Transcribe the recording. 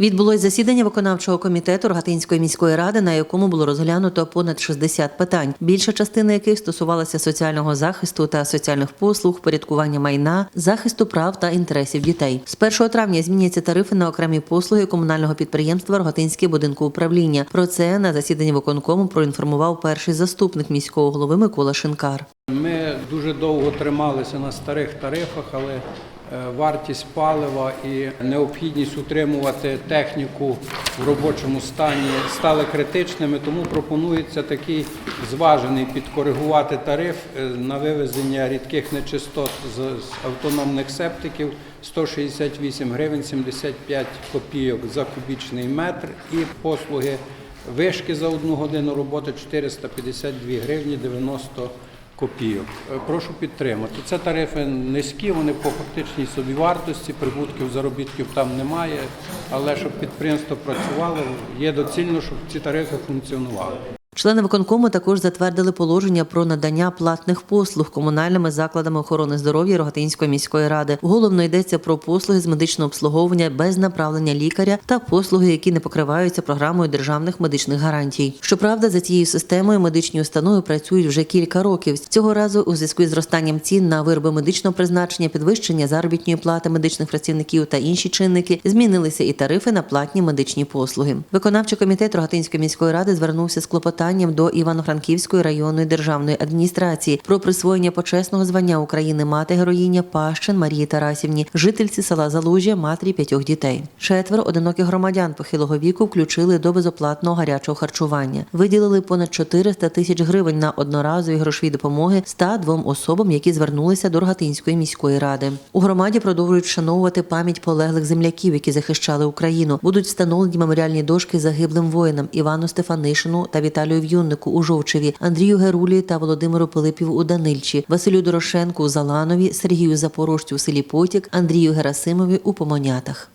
Відбулось засідання виконавчого комітету Рогатинської міської ради, на якому було розглянуто понад 60 питань, більша частина яких стосувалася соціального захисту та соціальних послуг, порядкування майна, захисту прав та інтересів дітей. З 1 травня зміняться тарифи на окремі послуги комунального підприємства Рогатинське будинку управління. Про це на засіданні виконкому проінформував перший заступник міського голови Микола Шинкар. Ми дуже довго трималися на старих тарифах, але вартість палива і необхідність утримувати техніку в робочому стані стали критичними, тому пропонується такий зважений підкоригувати тариф е, на вивезення рідких нечистот з з автономних септиків 168 гривень 75 копійок за кубічний метр і послуги вишки за одну годину роботи 452 гривні 90 копійок. Е, Прошу підтримати. Це тарифи низькі, вони по фактичній собівартості, прибутків, заробітків там немає, але щоб підприємство працювало, є доцільно, щоб ці тарифи функціонували. Члени виконкому також затвердили положення про надання платних послуг комунальними закладами охорони здоров'я Рогатинської міської ради. Головно йдеться про послуги з медичного обслуговування без направлення лікаря та послуги, які не покриваються програмою державних медичних гарантій. Щоправда, за цією системою медичні установи працюють вже кілька років. Цього разу у зв'язку із зростанням цін на вироби медичного призначення, підвищення заробітної плати медичних працівників та інші чинники змінилися і тарифи на платні медичні послуги. Виконавчий комітет Рогатинської міської ради звернувся з клопотанням до Івано-Франківської районної державної адміністрації про присвоєння почесного звання України мати героїня Пащин Марії Тарасівні, жительці села Залужя, матері п'ятьох дітей. Четверо одиноких громадян похилого віку включили до безоплатного гарячого харчування. Виділили понад 400 тисяч гривень на одноразові грошові допомоги 102 особам, які звернулися до Рогатинської міської ради. У громаді продовжують вшановувати пам'ять полеглих земляків, які захищали Україну. Будуть встановлені меморіальні дошки загиблим воїнам Івану Стефанишину та Віталію В'юннику у Жовчеві, Андрію Герулі та Володимиру Пилипіву у Данильчі, Василю Дорошенку у Заланові, Сергію Запорожцю у селі Потік, Андрію Герасимові у Помонятах.